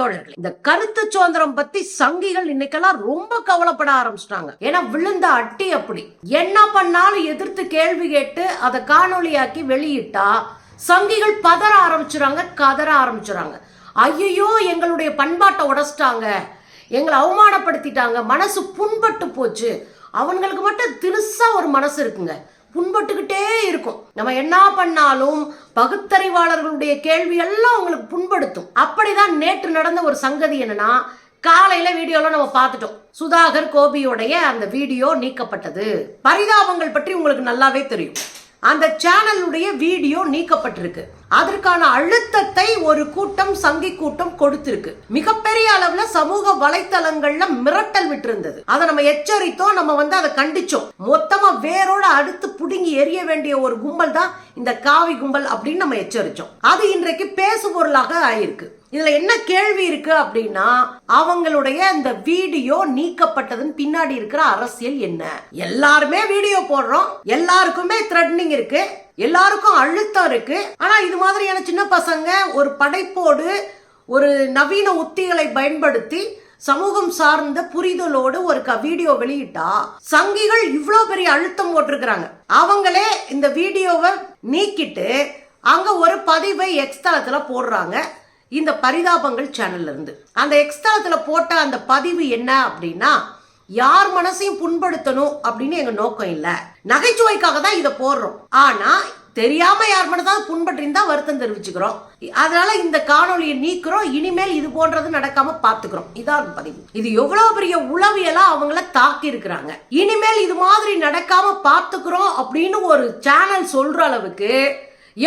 தோழர்களே இந்த கருத்து சுதந்திரம் பத்தி சங்கிகள் இன்னைக்கெல்லாம் ரொம்ப கவலைப்பட ஆரம்பிச்சிட்டாங்க. ஏன்னா விழுந்த அட்டி அப்படி. என்ன பண்ணாலும் எதிர்த்து கேள்வி கேட்டு அதை காணொளியாக்கி வெளியிட்டா சங்கிகள் பதற ஆரம்பிச்சுறாங்க கதற ஆரம்பிச்சுறாங்க. ஐயோ எங்களுடைய பண்பாட்டை உடைச்சிட்டாங்க. எங்களை அவமானப்படுத்திட்டாங்க. மனசு புண்பட்டு போச்சு. அவங்களுக்கு மட்டும் திருசா ஒரு மனசு இருக்குங்க. புண்பட்டுக்கிட்டே இருக்கும். நம்ம என்ன பண்ணாலும் பகுத்தறிவாளர்களுடைய கேள்வி எல்லாம் உங்களுக்கு புண்படுத்தும். அப்படிதான் நேற்று நடந்த ஒரு சங்கதி என்னன்னா காலையில வீடியோல நம்ம பார்த்துட்டோம். சுதாகர் கோபியோடைய அந்த வீடியோ நீக்கப்பட்டது. பரிதாபங்கள் பற்றி உங்களுக்கு நல்லாவே தெரியும். அந்த சேனலுடைய வீடியோ நீக்கப்பட்டிருக்கு. அதற்கான அழுத்தத்தை ஒரு கூட்டம் சங்கி கூட்டம் கொடுத்திருக்கு. மிகப்பெரிய அளவுல சமூக வலைத்தளங்கள்ல மிரட்டல் விட்டிருந்தது. அதை நம்ம எச்சரித்தோம் நம்ம வந்து அதை கண்டிச்சோம். மொத்தமா வேரோட அடுத்து புடுங்கி எரிய வேண்டிய ஒரு கும்பல் தான் இந்த காவி கும்பல் அப்படின்னு நம்ம எச்சரிச்சோம். அது இன்றைக்கு பேசு பொருளாக ஆயிருக்கு. இதுல என்ன கேள்வி இருக்கு அப்படின்னா அவங்களுடைய அந்த வீடியோ நீக்கப்பட்டதன் பின்னாடி இருக்கிற அரசியல் என்ன? எல்லாருமே வீடியோ போடுறோம். எல்லாருக்குமே த்ரெட்னிங் இருக்கு. எல்லாருக்கும் அழுத்தம் இருக்கு. ஆனா இது மாதிரியான சின்ன பசங்க ஒரு படைப்போடு ஒரு நவீன உத்திகளை பயன்படுத்தி சமூகம் சார்ந்த புரிதலோடு ஒரு க வீடியோ வெளியிட்டா சங்கிகள் இவ்வளோ பெரிய அழுத்தம் போட்டிருக்கிறாங்க. அவங்களே இந்த வீடியோவை நீக்கிட்டு அங்க ஒரு பதிவை எக்ஸ்தலத்துல போடுறாங்க. இந்த பரிதாபங்கள் சேனல்ல இருந்து. அந்த எக்ஸ்தலத்துல போட்ட அந்த பதிவு என்ன அப்படின்னா யார் மனசையும் புண்படுத்தணும் அப்படின்னு எங்க நோக்கம் இல்லை. நகைச்சுவைக்காக தான் இதை போடுறோம். ஆனா தெரியாம யார் மனதாவது புண்பற்றிருந்தா வருத்தம் தெரிவிச்சுக்கிறோம். அதனால இந்த காணொலியை நீக்கிறோம். இனிமேல் இது போன்றது நடக்காம பாத்துக்கிறோம் இதான் பதிவு. இது எவ்வளவு பெரிய உளவியலா அவங்கள தாக்கி இருக்கிறாங்க. இனிமேல் இது மாதிரி நடக்காம பாத்துக்கிறோம் அப்படின்னு ஒரு சேனல் சொல்ற அளவுக்கு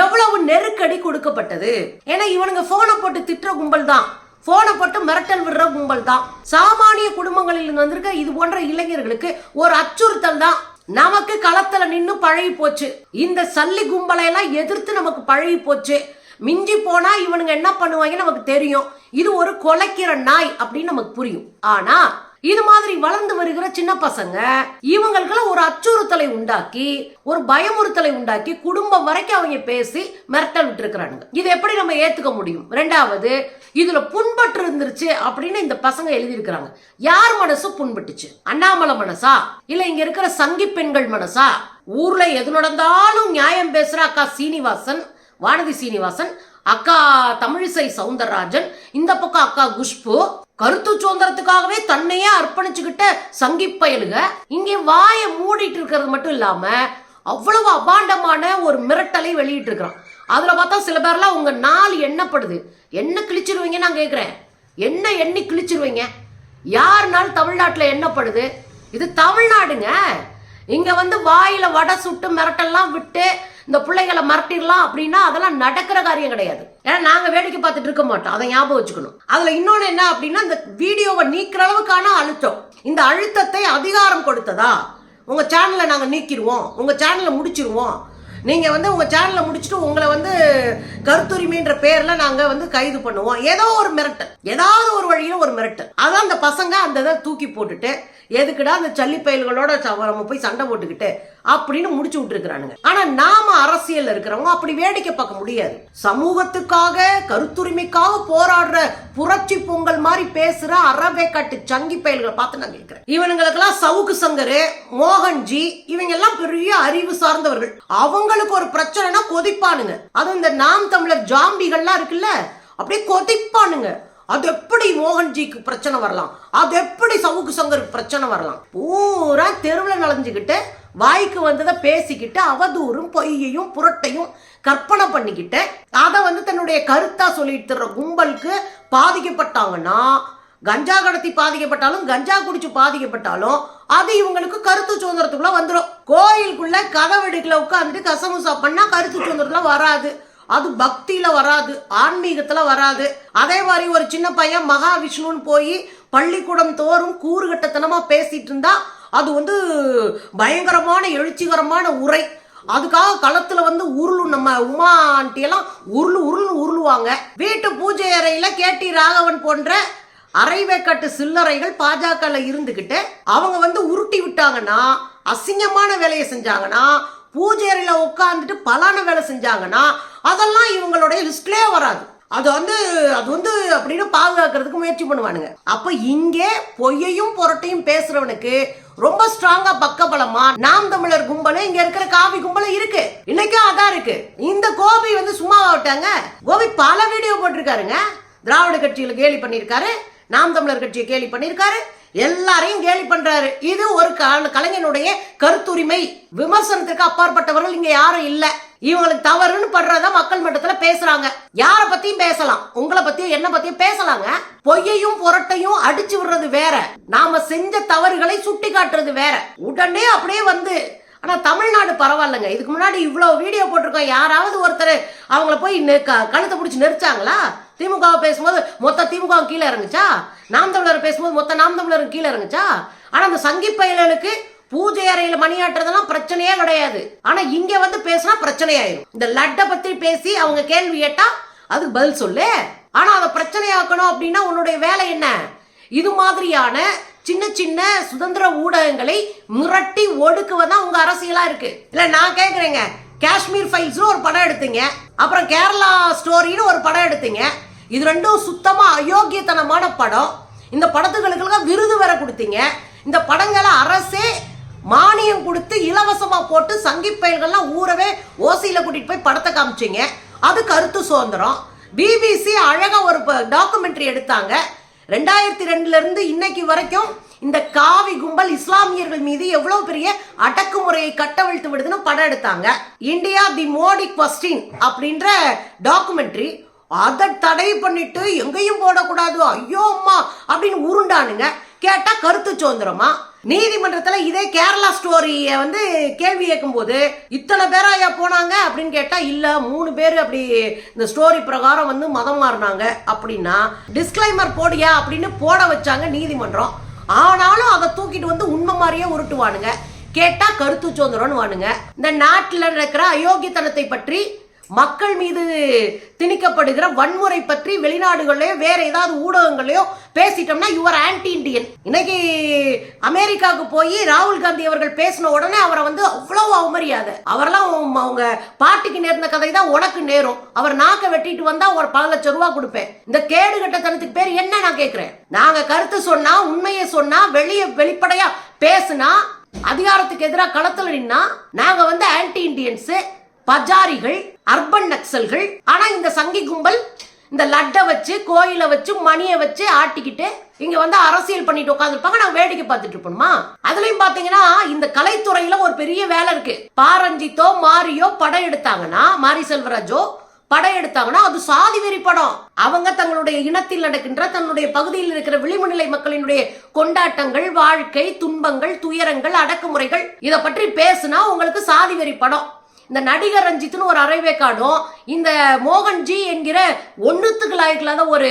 எவ்வளவு நெருக்கடி கொடுக்கப்பட்டது. ஏன்னா இவனுங்க போனை போட்டு திட்டுற கும்பல் தான். போனை போட்டு மிரட்டல் விடுற கும்பல் தான். சாமானிய குடும்பங்களில் வந்திருக்க இது போன்ற இளைஞர்களுக்கு ஒரு அச்சுறுத்தல் தான். நமக்கு களத்துல நின்னு பழகி போச்சு. இந்த சல்லி கும்பலையெல்லாம் எதிர்த்து நமக்கு பழகி போச்சு. மிஞ்சி போனா இவனுங்க என்ன பண்ணுவாங்க நமக்கு தெரியும். இது ஒரு கொலைக்கிற நாய் அப்படின்னு நமக்கு புரியும். ஆனா இது மாதிரி வளர்ந்து வருகிற சின்ன பசங்க இவங்களுக்கெல்லாம் ஒரு அச்சுறுத்தலை உண்டாக்கி ஒரு பயமுறுத்தலை உண்டாக்கி குடும்பம் வரைக்கும் அவங்க பேசி மிரட்டல் விட்டு இது எப்படி நம்ம ஏத்துக்க முடியும்? ரெண்டாவது இதுல புண்பட்டு இருந்துருச்சு அப்படின்னு இந்த பசங்க எழுதியிருக்கிறாங்க. யார் மனசு புண்பட்டுச்சு? அண்ணாமலை மனசா? இல்ல இங்க இருக்கிற சங்கி பெண்கள் மனசா? ஊர்ல எது நடந்தாலும் நியாயம் பேசுற அக்கா சீனிவாசன் வானதி சீனிவாசன் அக்கா தமிழிசை சவுந்தரராஜன் இந்த பக்கம் அக்கா குஷ்பு கருத்து சுதந்திரத்துக்காகவே தன்னையே அர்ப்பணிச்சுக்கிட்ட சங்கி பயலுக இங்கே வாயை மூடிட்டு இருக்கிறது மட்டும் இல்லாம அவ்வளவு அபாண்டமான ஒரு மிரட்டலை வெளியிட்டு இருக்கிறான் அதுல பார்த்தா சில பேர்லாம் உங்க நாள் எண்ணப்படுது. என்ன கிழிச்சிருவீங்க நான் கேட்கிறேன் என்ன எண்ணி கிழிச்சிருவீங்க? யாருனாலும் தமிழ்நாட்டில் எண்ணப்படுது? இது தமிழ்நாடுங்க. இங்க வந்து வாயில வடை சுட்டு மிரட்டெல்லாம் விட்டு இந்த பிள்ளைகளை மிரட்டிடலாம் அப்படின்னா அதெல்லாம் நடக்கிற காரியம் கிடையாது. ஏன்னா நாங்க வேடிக்கை பார்த்துட்டு இருக்க மாட்டோம். அதை ஞாபகம் வச்சுக்கணும். அதுல இன்னொன்று என்ன அப்படின்னா இந்த வீடியோவை நீக்கிற அளவுக்கான அழுத்தம். இந்த அழுத்தத்தை அதிகாரம் கொடுத்ததா? உங்க சேனலை நாங்க நீக்கிடுவோம். உங்க சேனலை முடிச்சிருவோம். நீங்க வந்து உங்க சேனலை முடிச்சுட்டு உங்களை வந்து கருத்துரிமைன்ற பேர்ல நாங்க வந்து கைது பண்ணுவோம். ஏதோ ஒரு மிரட்டல். ஏதாவது ஒரு வழியில ஒரு மிரட்டல். அதான் அந்த பசங்க அந்த இதை தூக்கி போட்டுட்டு எதுக்குடா அந்த சல்லி பயல்களோட நம்ம போய் சண்டை போட்டுக்கிட்டு அப்படின்னு முடிச்சு விட்டுருக்கிறானுங்க. ஆனா நாம அரசியல் இருக்கிறவங்க அப்படி வேடிக்கை பார்க்க முடியாது. சமூகத்துக்காக கருத்துரிமைக்காக போராடுற புரட்சி பொங்கல் மாதிரி பேசுற அறவே கட்டு சங்கி பயல்களை பார்த்து நான் கேட்கிறேன். இவனுங்களுக்கெல்லாம் சவுக்கு சங்கரு மோகன்ஜி இவங்க எல்லாம் பெரிய அறிவு சார்ந்தவர்கள். அவங்களுக்கு ஒரு பிரச்சனைனா கொதிப்பானுங்க. அதுவும் இந்த நாம் தமிழர் ஜாம்பிகள்லாம் இருக்குல்ல அப்படியே கொதிப்பானுங்க. அது எப்படி மோகன்ஜிக்கு பிரச்சனை வரலாம்? அது எப்படி சவுக்கு சங்கருக்கு பிரச்சனை வரலாம்? பூரா தெருவில் நலஞ்சுக்கிட்டு வாய்க்கு வந்ததை பேசிக்கிட்டு அவதூறும் பொய்யையும் புரட்டையும் கற்பனை பண்ணிக்கிட்டு அதை வந்து தன்னுடைய கருத்தா சொல்லிட்டு தர்ற கும்பலுக்கு பாதிக்கப்பட்டாங்கன்னா கஞ்சா கடத்தி பாதிக்கப்பட்டாலும் கஞ்சா குடிச்சு பாதிக்கப்பட்டாலும் அது இவங்களுக்கு கருத்து சுதந்திரத்துக்குள்ள வந்துடும் கோயிலுக்குள்ள கதவெடுக்கல உட்காந்துட்டு கசமுசா பண்ணா கருத்து சுதந்திரத்துல வராது. அது பக்தியில் வராது ஆன்மீகத்தில் வராது. அதே மாதிரி ஒரு சின்ன பையன் மகாவிஷ்ணுன்னு போய் பள்ளிக்கூடம் தோறும் கூறுகட்டத்தனமாக பேசிட்டு இருந்தா அது வந்து பயங்கரமான எழுச்சிகரமான உரை. அதுக்காக களத்துல வந்து உருளும் நம்ம உமா ஆண்டி எல்லாம் உருளு உருளு உருளுவாங்க. வீட்டு பூஜை அறையில கேட்டி ராகவன் போன்ற அரைவேக்கட்டு சில்லறைகள் பாஜகல இருந்துகிட்டு அவங்க வந்து உருட்டி விட்டாங்கன்னா அசிங்கமான வேலையை செஞ்சாங்கன்னா பூஜை அறையில உட்காந்துட்டு பலான வேலை செஞ்சாங்கன்னா அதெல்லாம் இவங்களுடைய லிஸ்ட்லயே வராது. அது வந்து அது வந்து அப்படின்னு பாதுகாக்கிறதுக்கு முயற்சி பண்ணுவானுங்க. அப்ப இங்கே பொய்யையும் புரட்டையும் பேசுறவனுக்கு ரொம்ப ஸ்ட்ராங்கா பக்கபலமா நாம் தமிழர் கும்பல் இங்க இருக்கிற காவி கும்பலும் இருக்கு. இன்னைக்கும் அதான் இருக்கு. இந்த கோபி வந்து சும்மா விட்டாங்க. கோபி பல வீடியோ போட்டிருக்காருங்க. திராவிட கட்சியில கேலி பண்ணியிருக்காரு. நாம் தமிழர் கட்சியை கேலி பண்ணியிருக்காரு. எல்லாரையும் கேலி பண்றாரு. இது ஒரு கலைஞனுடைய கருத்துரிமை. விமர்சனத்துக்கு அப்பாற்பட்டவர்கள் இங்க யாரும் இல்லை. இவங்களுக்கு தவறுன்னு படுறத மக்கள் மட்டத்துல பேசுறாங்க. யார பத்தியும் பேசலாம். உங்களை பத்தியும் என்ன பத்தியும் பேசலாங்க. பொய்யையும் புரட்டையும் அடிச்சு விடுறது வேற. நாம செஞ்ச தவறுகளை சுட்டி காட்டுறது வேற. உடனே அப்படியே வந்து ஆனா தமிழ்நாடு பரவாயில்லைங்க. இதுக்கு முன்னாடி இவ்வளவு வீடியோ போட்டிருக்கோம். யாராவது ஒருத்தர் அவங்கள போய் நெ- க- கழுத்தை பிடிச்சி நெரிச்சாங்களா? திமுக பேசும்போது மொத்த திமுக கீழே இறங்குச்சா? நாம் தமிழர் பேசும்போது மொத்த நாம் தமிழரும் கீழே இறங்குச்சா? ஆனா அந்த சங்கி பயல்களுக்கு பூஜை அறையில மணியாட்டுறதெல்லாம் பிரச்சனையே கிடையாது. ஆனா இங்க வந்து பேசினா பிரச்சனையாயிரும். இந்த லட்டை பத்தி பேசி அவங்க கேள்வி கேட்டா அதுக்கு பதில் சொல்லு. ஆனா அதை பிரச்சனையாக்கணும் அப்படின்னா உன்னுடைய வேலை என்ன? இது மாதிரியான சின்ன சின்ன சுதந்திர ஊடகங்களை மிரட்டி ஒடுக்குவதான் உங்க அரசியலா இருக்கு. இல்ல நான் கேக்குறேங்க. காஷ்மீர் ஃபைல்ஸ்னு ஒரு படம் எடுத்தீங்க. அப்புறம் கேரளா ஸ்டோரின்னு ஒரு படம் எடுத்தீங்க. இது ரெண்டும் சுத்தமா அயோக்கியத்தனமான படம். இந்த படத்துகளுக்கு விருது வேற கொடுத்தீங்க. இந்த படங்களை அரசே மானியம் கொடுத்து இலவசமாக போட்டு சங்கி பயல்கள்லாம் ஊரவே ஓசியில் கூட்டிகிட்டு போய் படத்தை காமிச்சிங்க. அது கருத்து சுதந்திரம். பிபிசி அழகாக ஒரு டாக்குமெண்ட்ரி எடுத்தாங்க. ரெண்டாயிரத்தி ரெண்டுலேருந்து இன்னைக்கு வரைக்கும் இந்த காவி கும்பல் இஸ்லாமியர்கள் மீது எவ்வளவு பெரிய அடக்குமுறையை கட்டவிழ்த்து விடுதுன்னு படம் எடுத்தாங்க. இந்தியா தி மோடி கொஸ்டின் அப்படின்ற டாக்குமெண்ட்ரி அதை தடை பண்ணிட்டு எங்கேயும் போடக்கூடாது. ஐயோ அம்மா அப்படின்னு உருண்டானுங்க. கேட்டால் கருத்து சுதந்திரமா? நீதிமன்றத்தில் இதே கேரளா ஸ்டோரியை வந்து கேள்வி கேட்கும்போது இத்தனை பேரா ஐயா போனாங்க அப்படின்னு கேட்டால் இல்லை மூணு பேர் அப்படி இந்த ஸ்டோரி பிரகாரம் வந்து மதம் மாறினாங்க அப்படின்னா டிஸ்க்ளைமர் போடியா அப்படின்னு போட வச்சாங்க நீதிமன்றம். ஆனாலும் அதை தூக்கிட்டு வந்து உண்மை மாதிரியே உருட்டுவானுங்க. கேட்டால் கருத்து சுதந்திரம்னு வானுங்க இந்த நாட்டில் நடக்கிற அயோக்கியத்தனத்தை பற்றி மக்கள் மீது திணிக்கப்படுகிற வன்முறை பற்றி வெளிநாடுகள்லயோ வேற ஏதாவது ஊடகங்களையோ பேசிட்டோம்னா யுவர் ஆன்டி இண்டியன் இன்னைக்கு அமெரிக்காவுக்கு போய் ராகுல் காந்தி அவர்கள் பேசின உடனே அவரை வந்து அவ்வளவு அவமரியாதை. அவரெல்லாம் அவங்க பாட்டிக்கு நேர்ந்த கதை தான் உனக்கு நேரும். அவர் நாக்க வெட்டிட்டு வந்தா ஒரு பல லட்சம் ரூபா கொடுப்பேன். இந்த கேடு கட்டத்தனத்துக்கு பேர் என்ன நான் கேட்கிறேன் நாங்க கருத்து சொன்னா உண்மையை சொன்னா வெளியே வெளிப்படையா பேசுனா அதிகாரத்துக்கு எதிராக களத்துல நின்னா நாங்க வந்து ஆன்டி இண்டியன்ஸ் பஜாரிகள் அர்பன் நக்சல்கள். ஆனா இந்த சங்கி கும்பல் இந்த லட்டை வச்சு கோயிலை வச்சு மணியை வச்சு ஆட்டிக்கிட்டு இங்க வந்து அரசியல் பண்ணிட்டு உட்காந்துருப்பாங்க நான் வேடிக்கை பார்த்துட்டு இருப்போமா அதுலயும் பாத்தீங்கன்னா இந்த கலைத்துறையில ஒரு பெரிய வேலை இருக்கு. பாரஞ்சித்தோ மாரியோ படம் எடுத்தாங்கன்னா மாரி செல்வராஜோ படம் எடுத்தாங்கன்னா அது சாதி வெறி படம். அவங்க தங்களுடைய இனத்தில் நடக்கின்ற தன்னுடைய பகுதியில் இருக்கிற விளிம்புநிலை மக்களினுடைய கொண்டாட்டங்கள் வாழ்க்கை துன்பங்கள் துயரங்கள் அடக்குமுறைகள் இதை பற்றி பேசுனா உங்களுக்கு சாதி வெறி படம். இந்த நடிகர் ரஞ்சித்னு ஒரு அரைவேக்காடும் இந்த மோகன்ஜி என்கிற ஒன்னுத்துக்கு லாய்க்கில்லாத ஒரு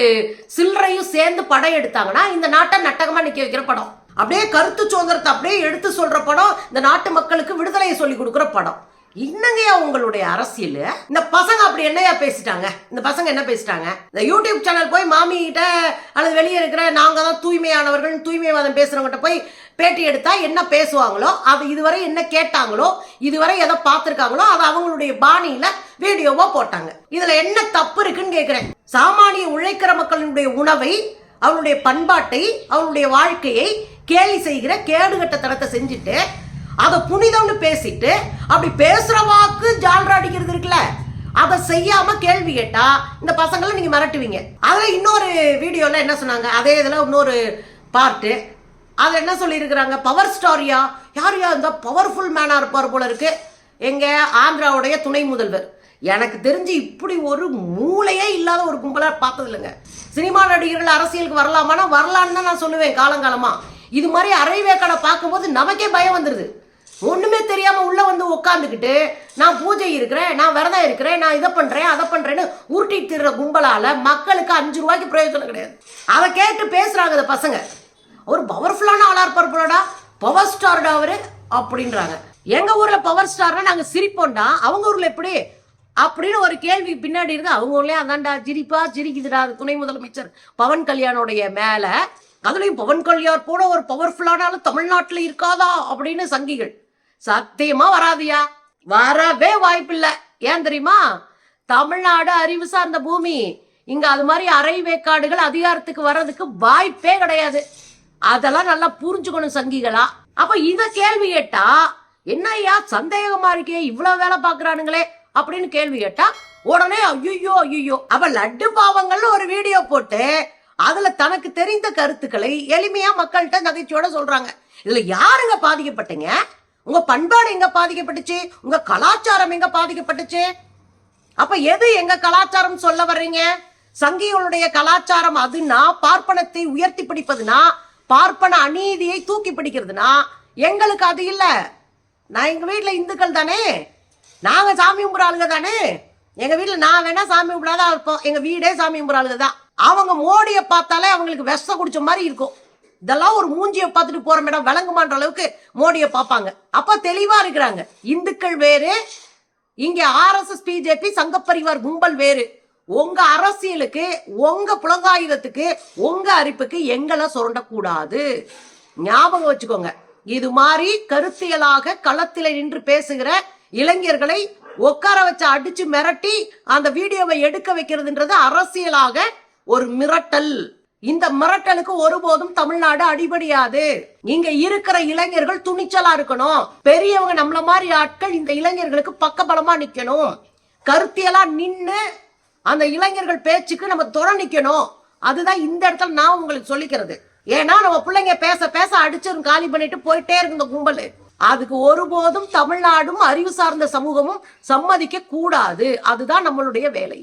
சில்லறையும் சேர்ந்து படம் எடுத்தாங்கன்னா இந்த நாட்டை நட்டகமா நிக்க வைக்கிற படம். அப்படியே கருத்து சுதந்திரத்தை அப்படியே எடுத்து சொல்ற படம் இந்த நாட்டு மக்களுக்கு விடுதலையை சொல்லி கொடுக்குற படம். என்னங்கய்யா உங்களுடைய அரசியல்? இந்த பசங்க அப்படி என்னையா பேசிட்டாங்க? இந்த பசங்க என்ன பேசிட்டாங்க? இந்த யூடியூப் சேனல் போய் மாமி கிட்ட அல்லது வெளியே இருக்கிற நாங்க தான் தூய்மையானவர்கள் தூய்மைவாதம் பேசுகிறவங்ககிட்ட போய் பேட்டி எடுத்தா என்ன பேசுவாங்களோ அது இதுவரை என்ன கேட்டாங்களோ இதுவரை எதை பார்த்துருக்காங்களோ அது அவங்களுடைய பாணியில வீடியோவா போட்டாங்க. இதுல என்ன தப்பு இருக்குன்னு கேட்குறேன் சாமானிய உழைக்கிற மக்களினுடைய உணவை அவனுடைய பண்பாட்டை அவனுடைய வாழ்க்கையை கேலி செய்கிற கேடுகட்ட தனத்தை செஞ்சுட்டு அதை புனிதம்னு பேசிட்டு அப்படி பேசுற வாக்கு ஜால்ரா அடிக்கிறது இருக்குல்ல அதை செய்யாம கேள்வி கேட்டா இந்த பசங்களை நீங்க மிரட்டுவீங்க. அதுல இன்னொரு வீடியோல என்ன சொன்னாங்க? அதே இதுல இன்னொரு பார்ட்டு அதில் என்ன சொல்லியிருக்கிறாங்க? பவர் ஸ்டாரியா யார் யார் இருந்தால் பவர்ஃபுல் மேனாக இருப்பார் போல இருக்கு? எங்கள் ஆந்திராவுடைய துணை முதல்வர். எனக்கு தெரிஞ்சு இப்படி ஒரு மூளையே இல்லாத ஒரு கும்பலாக பார்த்தது இல்லைங்க சினிமா நடிகர்கள் அரசியலுக்கு வரலாமானா? வரலான்னு தான் நான் சொல்லுவேன் காலங்காலமாக இது மாதிரி அரைவேக்கடை பார்க்கும்போது நமக்கே பயம் வந்துடுது ஒன்றுமே தெரியாமல் உள்ளே வந்து உட்காந்துக்கிட்டு நான் பூஜை இருக்கிறேன் நான் விரதம் இருக்கிறேன் நான் இதை பண்ணுறேன் அதை பண்ணுறேன்னு உருட்டிட்டு திருற கும்பலால் மக்களுக்கு அஞ்சு ரூபாய்க்கு பிரயோஜனம் கிடையாது. அதை கேட்டு பேசுகிறாங்க இந்த பசங்க. ஒரு பவர்ஃபுல்லான ஆளாக இருப்பார் போலடா. பவர் ஸ்டார்டா அவரு அப்படின்றாங்க. எங்க ஊர்ல பவர் ஸ்டார்னா நாங்க சிரிப்போம்டா. அவங்க ஊர்ல எப்படி? அப்படின்னு ஒரு கேள்வி பின்னாடி இருக்கு அவங்க ஊர்லயே அதான்டா சிரிப்பா சிரிக்குதுடா அது துணை முதலமைச்சர் பவன் கல்யாணோடைய மேல. அதுலயும் பவன் கல்யாண் போல ஒரு பவர்ஃபுல்லான தமிழ்நாட்டுல இருக்காதா அப்படின்னு சங்கிகள். சத்தியமா வராதியா? வரவே வாய்ப்பில்லை. ஏன் தெரியுமா? தமிழ்நாடு அறிவு சார்ந்த பூமி. இங்க அது மாதிரி அரை வேக்காடுகள் அதிகாரத்துக்கு வர்றதுக்கு வாய்ப்பே கிடையாது. அதெல்லாம் நல்லா புரிஞ்சுக்கணும் சங்கிகளா? அப்ப இத கேள்வி கேட்டா ஐயா சந்தேகமா இருக்கே இவ்வளவு வேலை பாக்குறானுங்களே? அப்படின்னு கேள்வி கேட்டா உடனே ஐயோ ஐயோ அவ லட்டு பாவங்கள்னு ஒரு வீடியோ போட்டு அதுல தனக்கு தெரிந்த கருத்துக்களை எளிமையா மக்கள்கிட்ட நகைச்சுவோட சொல்றாங்க. இதுல யாருங்க பாதிக்கப்பட்டீங்க? உங்க பண்பாடு எங்க பாதிக்கப்பட்டுச்சு? உங்க கலாச்சாரம் எங்க பாதிக்கப்பட்டுச்சு? அப்ப எது எங்க கலாச்சாரம் சொல்ல வர்றீங்க? சங்கிகளுடைய கலாச்சாரம் அதுனா பார்ப்பனத்தை உயர்த்தி பிடிப்பதுனா பார்ப்பன அநீதியை தூக்கி பிடிக்கிறதுனா எங்களுக்கு அது இல்லை. நான் எங்கள் வீட்டில் இந்துக்கள் தானே? நாங்கள் சாமி கும்பிட்ற ஆளுங்க தானே? எங்கள் வீட்டில் நான் வேணா சாமி கும்பிடாதான் இருப்போம். எங்கள் வீடே சாமி கும்பிட்ற ஆளுங்க தான். அவங்க மோடியை பார்த்தாலே அவங்களுக்கு விஷ குடிச்ச மாதிரி இருக்கும். இதெல்லாம் ஒரு மூஞ்சியை பார்த்துட்டு போற மேடம் விளங்குமான்ற அளவுக்கு மோடியை பார்ப்பாங்க. அப்ப தெளிவா இருக்கிறாங்க. இந்துக்கள் வேறு இங்க ஆர்எஸ்எஸ் பிஜேபி சங்கப்பரிவார் கும்பல் வேறு. உங்க அரசியலுக்கு உங்க புலங்காயுதத்துக்கு உங்க அரிப்புக்கு எங்களை சுரண்டக்கூடாது. ஞாபகம் வச்சுக்கோங்க. இது மாதிரி கருத்தியலாக களத்தில் நின்று பேசுகிற இளைஞர்களை உட்கார வச்சு அடிச்சு மிரட்டி அந்த வீடியோவை எடுக்க வைக்கிறதுன்றது அரசியலாக ஒரு மிரட்டல். இந்த மிரட்டலுக்கு ஒருபோதும் தமிழ்நாடு அடிபடியாது. இங்க இருக்கிற இளைஞர்கள் துணிச்சலா இருக்கணும். பெரியவங்க நம்மள மாதிரி ஆட்கள் இந்த இளைஞர்களுக்கு பக்கபலமா நிக்கணும். கருத்தியலா நின்று அந்த இளைஞர்கள் பேச்சுக்கு நம்ம துணை நிக்கணும். அதுதான் இந்த இடத்துல நான் உங்களுக்கு சொல்லிக்கிறது. ஏன்னா நம்ம பிள்ளைங்க பேச பேச அடிச்சிரும் காலி பண்ணிட்டு போயிட்டே இருக்கு இந்த கும்பல். அதுக்கு ஒருபோதும் தமிழ்நாடும் அறிவு சார்ந்த சமூகமும் சம்மதிக்க கூடாது அதுதான் நம்மளுடைய வேலை.